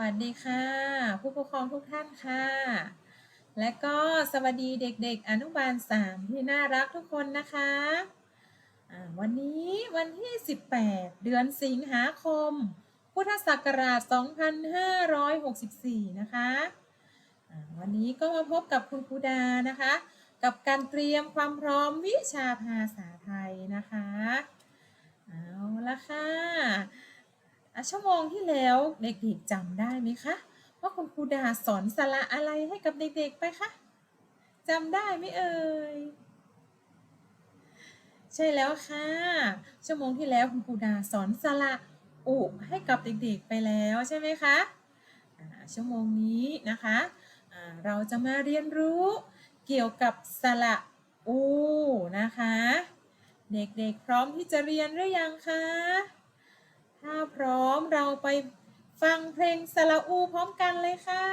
วัสดีค่ะ ผู้ปกครองทุกท่านค่ะ และก็สวัสดีเด็กๆ อนุบาล 3 ที่น่ารักทุกคนนะคะวันนี้วันที่ 18 เดือนสิงหาคม พุทธศักราช 2564 นะคะวันนี้ก็มาพบกับคุณครูดานะคะ กับการเตรียมความพร้อมวิชาภาษาไทยนะคะ เอาละค่ะ ชั่วโมงที่แล้วเด็กๆจำได้ไหมคะ ว่าคุณครูดาสอนสระอะไรให้กับเด็กๆไปคะจำได้ไหมเอ่ยใช่แล้วค่ะ ชั่วโมงที่แล้วคุณครูดาสอนสระอุให้กับเด็กๆไปแล้วใช่ไหมคะชั่วโมงนี้นะคะเราจะมาเรียนรู้เกี่ยวกับสระอูนะคะ เด็กๆพร้อมที่จะเรียนหรือยังคะ ถ้าพร้อมเราไปฟังเพลงสระอูพร้อมกันเลยค่ะ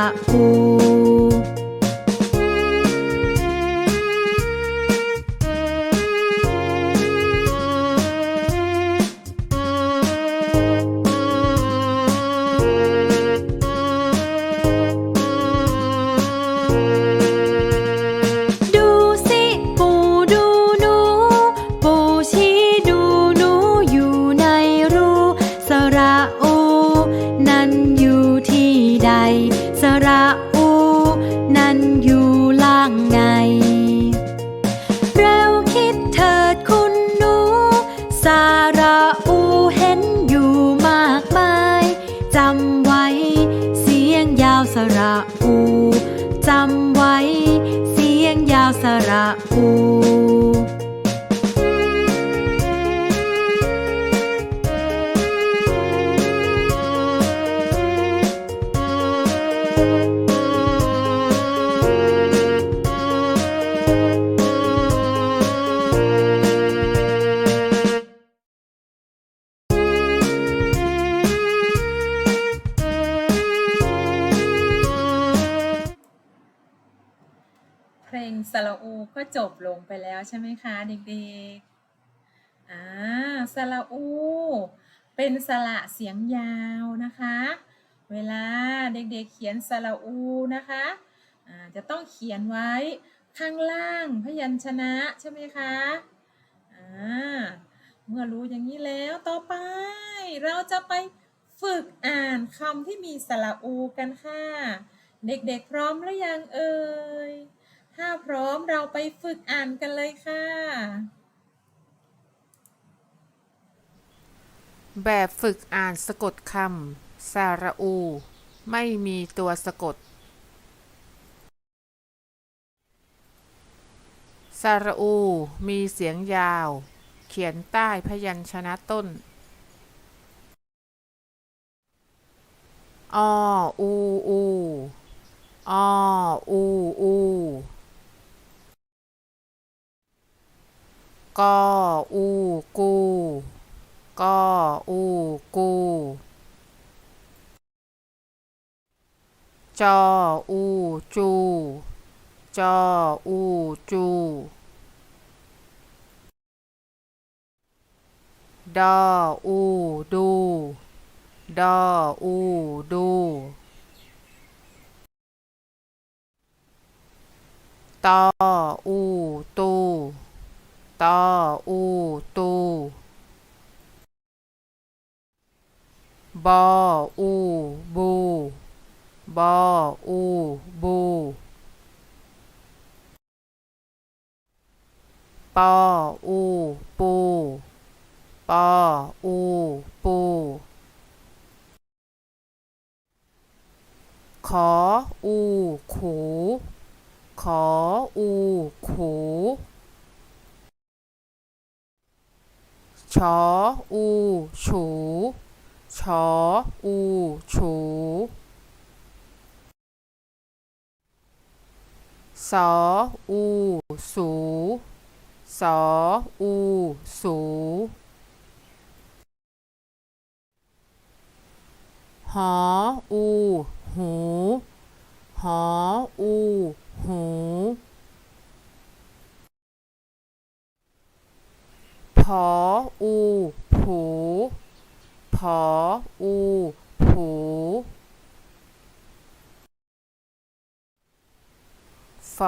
า จำไว้ เสียงยาวสระอู งสระอูก็จบลงไปแล้วใช่ไหมคะเด็กๆ อ่าสระอู เป็นสระเสียงยาวนะคะ เวลาเด็กๆเขียนสระอูนะคะจะต้องเขียนไว้ข้างล่างพยัญชนะใช่ไหมคะอ่าเมื่อรู้อย่างนี้แล้วต่อไป เราจะไปฝึกอ่านคำที่มีสระอูกันค่ะ เด็กๆพร้อมหรือยังเอ่ย ถ้าพร้อมเราไปฝึกอ่านกันเลยค่ะ แบบฝึกอ่านสะกดคำสาระอู ไม่มีตัวสะกด สาระอู มีเสียงยาว เขียนใต้พยัญชนะต้น อ อู อู อ อู อู กอูกูกออูกูจออูจูจออูจูดออูดูดออูดูตออูตู อู ตู บอ อู บู บอ อู บู ปอ อู ปู ปอ อู ปู ขอ อู ขู ขอ อู ขู ชออูฉูชออูฉูสออูสูสออูสูหอ อูหูหออูหูพ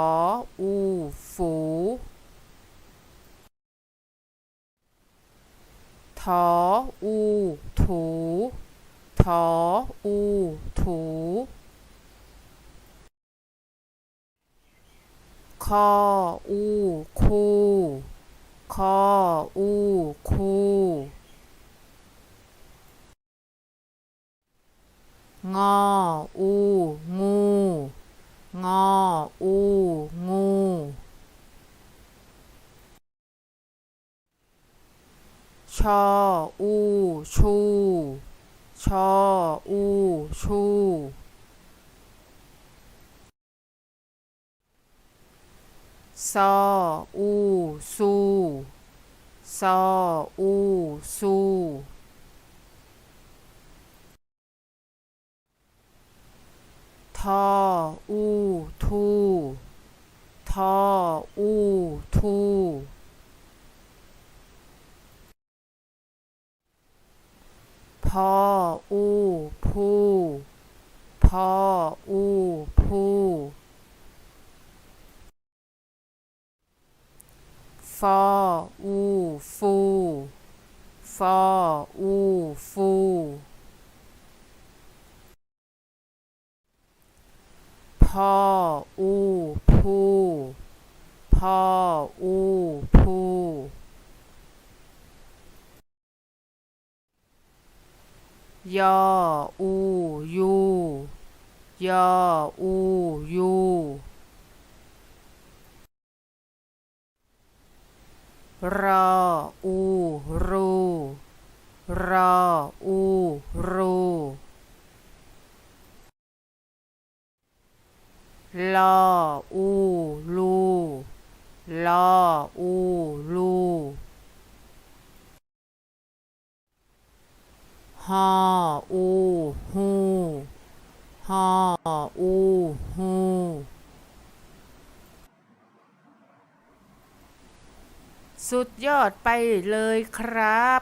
ออูผูพออูผูฟออูฝู ฟออูฝูทออูถูทออูถูคออูคูคอ อูคูงออูงูงออูงูชออูชูชออูชู ซออูสูซออูสูทออูทูทออูทูพออูพู พออูพู ฟออูฟู ฟออูฟู พออูพู พออูพู ยออูยู ยออูยู รออูรูรออูรูลอลู ลออูลู ฮออูฮู ฮออูฮู สุดยอดไปเลยครับ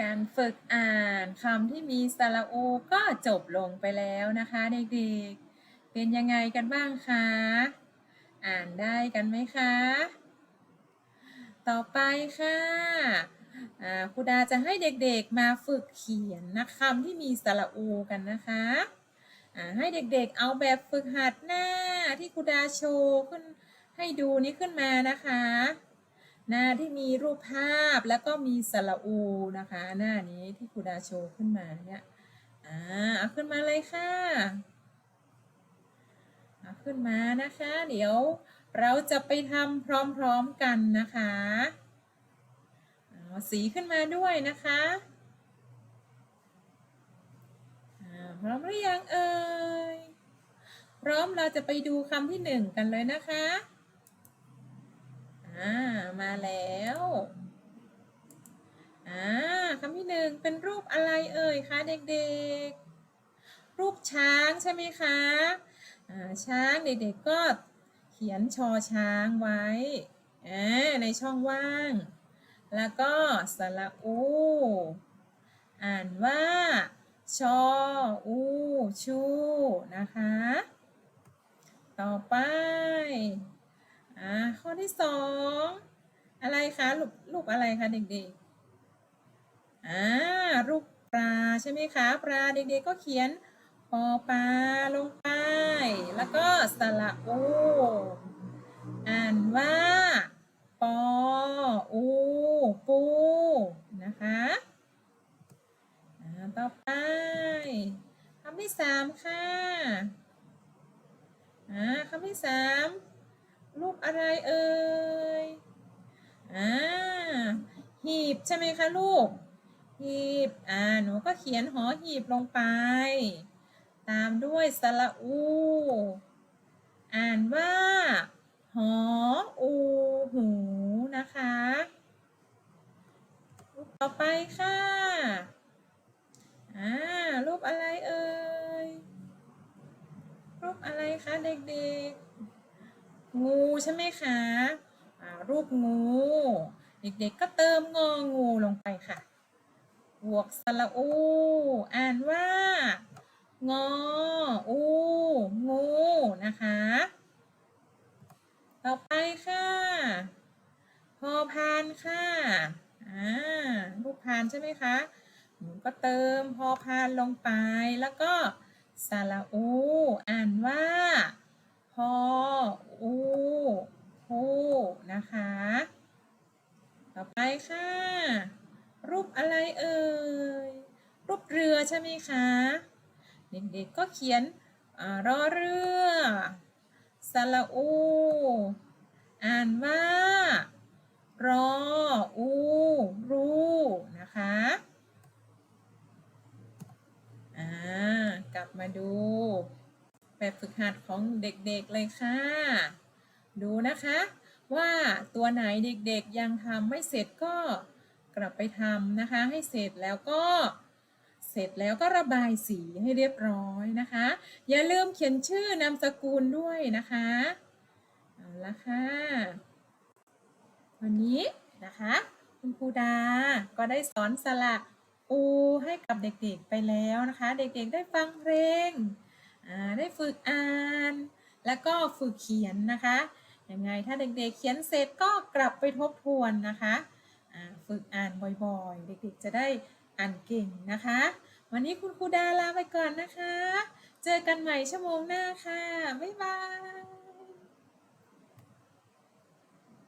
การฝึกอ่านคำที่มีสระอูก็จบลงไปแล้วนะคะเด็กๆ เป็นยังไงกันบ้างคะ อ่านได้กันไหมคะ ต่อไปค่ะอ่าครูดาจะให้เด็กๆมาฝึกเขียนนะคำที่มีสระอูกันนะคะ ให้เด็กๆเอาแบบฝึกหัดหน้าที่ครูดาโชว์ขึ้นให้ดูนี้ขึ้นมานะคะ หน้าที่มีรูปภาพแล้วก็มีสระอูนะคะ หน้านี้ที่ครูดาโชว์ขึ้นมาเนี่ยอ่าเอาขึ้นมาเลยค่ะเอาขึ้นมานะคะ เดี๋ยวเราจะไปทำพร้อมๆกันนะคะเอาสีขึ้นมาด้วยนะคะอ่า พร้อมหรือยังเอ่ย พร้อมเราจะไปดูคำที่หนึ่งกันเลยนะคะ อ่า มาแล้ว อ่าคำที่หนึ่งเป็นรูปอะไรเอ่ยคะเด็กๆ รูปช้างใช่ไหมคะ อ่า ช้างเด็กๆก็เขียนชอช้างไว้อ่าในช่องว่าง แล้วก็สระอู อ่านว่า ชออูชูนะคะ ต่อไปอ่าข้อที่สองอะไรคะรูปรูปอะไรคะเด็กๆอ่ารูปปลาใช่ไหมคะปลาเด็กๆก็เขียนปอปลาลงไป แล้วก็สระอูอ่านว่าปออูปูนะคะ ต่อไปคำที่สามค่ะอ่าคำที่สามรูปอะไรเอ่ยอ่าหีบใช่ไหมคะลูก หีบ อ่า หนูก็เขียนหอหีบลงไป ตามด้วยสระอู อ่านว่า หออูหูนะคะรูปต่อไปค่ะ อ่ารูปอะไรเอ่ย รูปอะไรคะเด็กๆ งูใช่ไหมคะอ่ารูปงู เด็กๆก็เติมงองูลงไปค่ะ บวกสระอู อ่านว่า งอ อู งู นะคะ ต่อไปค่ะ พอพานค่ะ อ่ารูปพานใช่ไหมคะ ก็เติมพอพานลงไป แล้วก็สระอู อ่านว่าพออูฮูนะคะ ต่อไปค่ะ รูปอะไรเอ่ย รูปเรือใช่ไหมคะ เด็กๆก็เขียนอรอเรือสระอู อ่านว่ารออู รูนะคะ อ่ากลับมาดู แบบฝึกหัดของเด็กๆเลยค่ะ ดูนะคะว่าตัวไหนเด็กๆยังทำไม่เสร็จก็กลับไปทำนะคะ ให้เสร็จแล้วก็ เสร็จแล้วก็ระบายสีให้เรียบร้อยนะคะ อย่าลืมเขียนชื่อนามสกุลด้วยนะคะเอาละค่ะวันนี้นะคะ คุณครูดาก็ได้สอนสระ อูให้กับเด็กๆไปแล้วนะคะ เด็กๆได้ฟังเพลงได้ฝึกอ่าน แล้วก็ฝึกเขียนนะคะยังไงถ้าเด็กๆเขียนเสร็จก็กลับไปทบทวนนะคะฝึกอ่านบ่อยๆ เด็กๆจะได้อ่านเก่งนะคะ วันนี้คุณครูดาลาไปก่อนนะคะ เจอกันใหม่ชั่วโมงหน้าค่ะ บ๊ายบาย